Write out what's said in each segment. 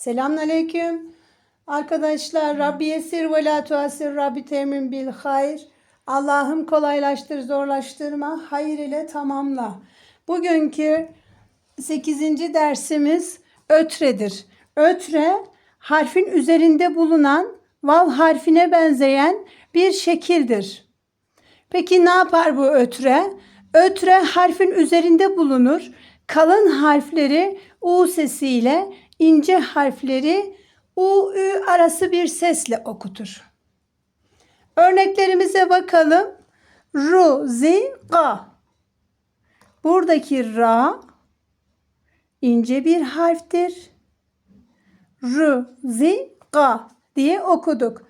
Selamünaleyküm. Arkadaşlar Rabbi yesir ve la tuasir Rabbi temin bil hayır. Allah'ım kolaylaştır zorlaştırma hayır ile tamamla. Bugünkü 8. dersimiz ötredir. Ötre harfin üzerinde bulunan vav harfine benzeyen bir şekildir. Peki ne yapar bu ötre? Ötre harfin üzerinde bulunur. Kalın harfleri U sesiyle, ince harfleri U, Ü arası bir sesle okutur. Örneklerimize bakalım. Ru, zi, ga. Buradaki ra ince bir harftir. Ru, zi, ga diye okuduk.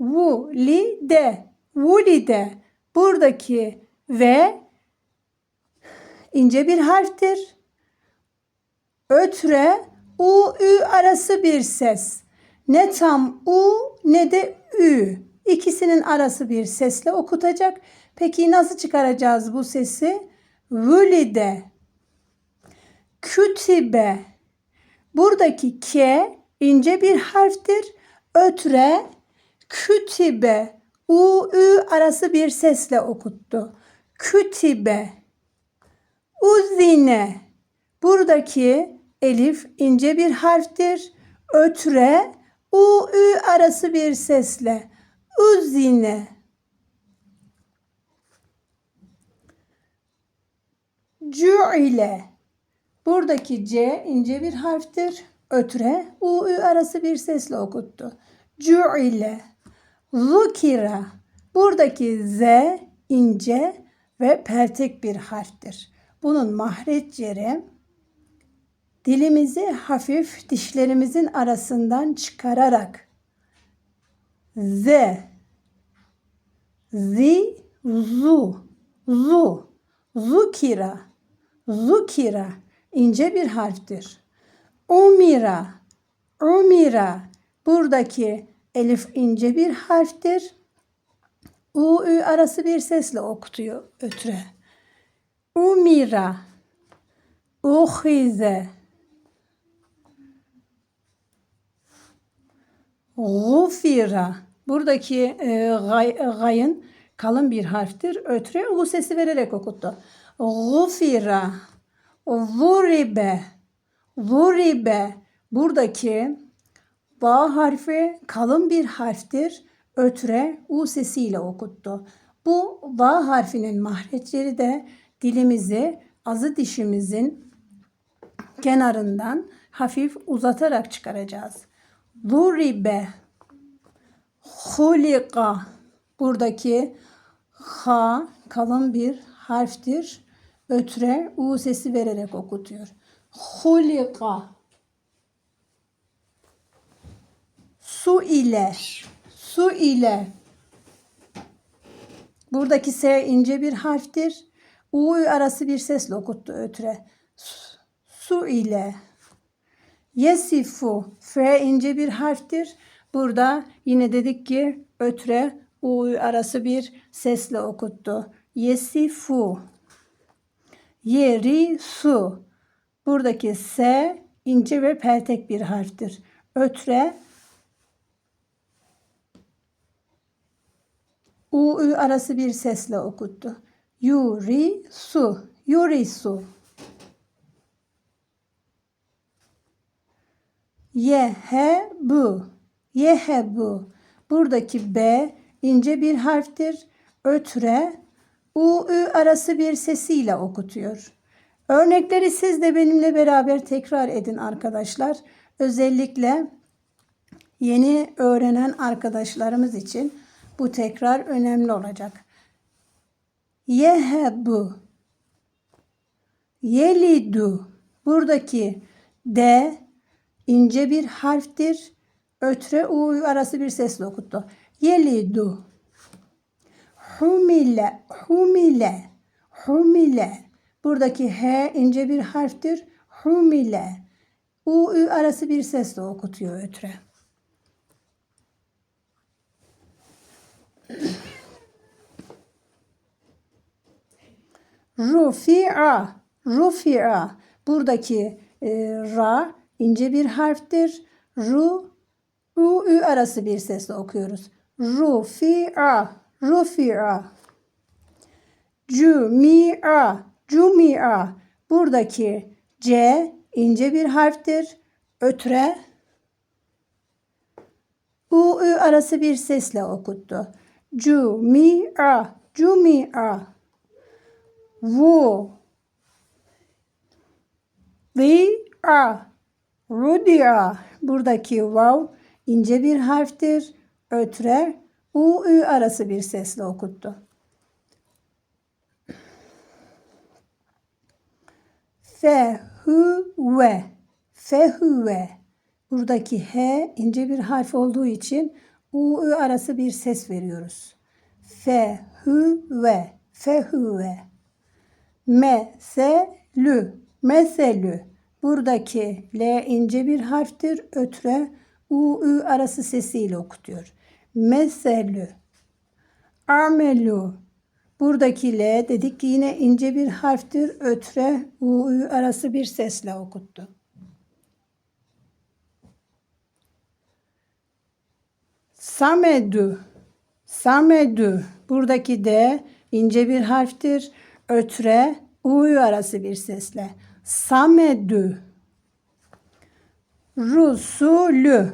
Vu, li, de. Vulide. Buradaki ve ince bir harftir. Ötre u ü arası bir ses. Ne tam u ne de ü. İkisinin arası bir sesle okutacak. Peki nasıl çıkaracağız bu sesi? Vülide. Kütibe. Buradaki ke ince bir harftir. Ötre kütibe u ü arası bir sesle okuttu. Kütibe. Uzine. Buradaki elif ince bir harftir. Ötre u ü arası bir sesle. Uzine. Cu'ile. Buradaki C ince bir harftir. Ötre u ü arası bir sesle okuttu. Cu'ile. Zukira. Buradaki Z ince ve peltek bir harftir. Bunun mahreç yeri dilimizi hafif dişlerimizin arasından çıkararak Z, zi, zu, zu, zukira, zukira ince bir harftir. Umira, umira buradaki elif ince bir harftir. U, ü arası bir sesle okutuyor ötre. Umira, uhize, Gufira. Buradaki e, gay, gayın kalın bir harftir. Ötre u sesi vererek okuttu. Gufira. Zuribe. Zuribe. Buradaki ba harfi kalın bir harftir. Ötre u sesiyle okuttu. Bu ba harfinin mahreçleri de dilimizi azı dişimizin kenarından hafif uzatarak çıkaracağız. Duribe hulika buradaki ha kalın bir harftir. Ötre u sesi vererek okutuyor. Hulika su ile su ile buradaki s ince bir harftir. U arası bir sesle okuttu ötre. Su ile Yesifu. F ince bir harftir. Burada yine dedik ki ötre u arası bir sesle okuttu. Yesifu. Yeri su. Buradaki S ince ve peltek bir harftir. Ötre U arası bir sesle okuttu. Yuri su. Yuri su. Yehebu. Yehebu. Buradaki B ince bir harftir. Ötre U, Ü arası bir sesiyle okutuyor. Örnekleri siz de benimle beraber tekrar edin arkadaşlar. Özellikle yeni öğrenen arkadaşlarımız için bu tekrar önemli olacak. Yehebu. Yelidu. Buradaki D ince bir harftir. Ötre u arası bir sesle okuttu. Yelidu. Humile, humile, humile. Buradaki H ince bir harftir. Humile. U ü arası bir sesle okutuyor ötre. Rufi'a, rufi'a. Buradaki e, ra ince bir harftir. Ru, u, ü arası bir sesle okuyoruz. Rufi'a, rufi'a. Cumia, cumia. Buradaki C ince bir harftir. Ötre U, Ü arası bir sesle okuttu. Cumia, cumia. Vu, Ria, Rudia. Buradaki vav ince bir harftir. Ötre U, Ü arası bir sesle okuttu. Fehüve. Fehüve. Buradaki H ince bir harf olduğu için U, Ü arası bir ses veriyoruz. Fehüve. Fehüve. Meselü. Meselü. Buradaki L ince bir harftir. Ötre U, Ü arası sesiyle okutuyor. Meselü. Amelu. Buradaki L dedik ki yine ince bir harftir. Ötre U, Ü arası bir sesle okuttu. Samedü. Samedü. Buradaki D ince bir harftir. Ötre U'yu arası bir sesle. Samedü. Rusulü.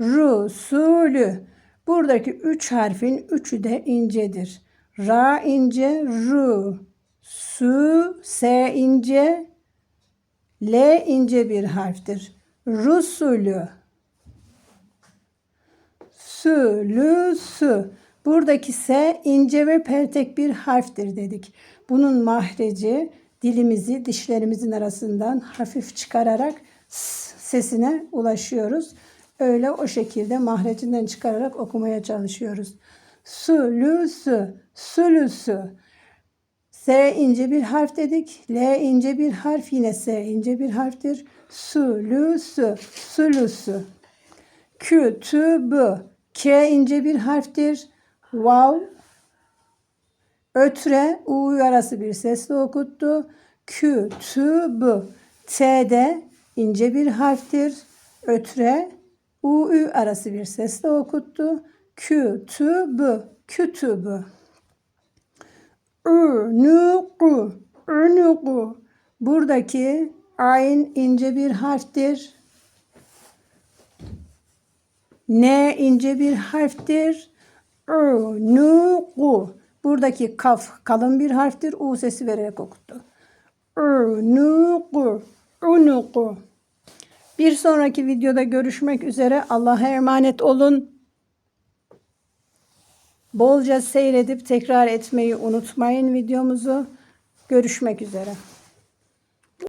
Rusulü. Buradaki üç harfin üçü de incedir. Ra ince, ru. Su, S ince, L ince bir harftir. Rusulü. Sülüsü. Buradaki S ince ve peltek bir harftir dedik. Bunun mahreci dilimizi dişlerimizin arasından hafif çıkararak sesine ulaşıyoruz. Öyle o şekilde mahrecinden çıkararak okumaya çalışıyoruz. Sülüsü, sülüsü. S ince bir harf dedik. L ince bir harf yine S ince bir harftir. Sülüsü, sülüsü. Kütübü. K ince bir harftir. Vav. Ötre U arası bir sesle okuttu. Kütübü. T de ince bir harftir. Ötre U Ü arası bir sesle okuttu. Kütübü. Kütübü. Ünüku. Ünüku. Buradaki ayn ince bir harftir. N ince bir harftir. Ünüku. Buradaki kaf kalın bir harftir. U sesi vererek okuttu. Ünüku. Ünüku. Bir sonraki videoda görüşmek üzere. Allah'a emanet olun. Bolca seyredip tekrar etmeyi unutmayın videomuzu. Görüşmek üzere.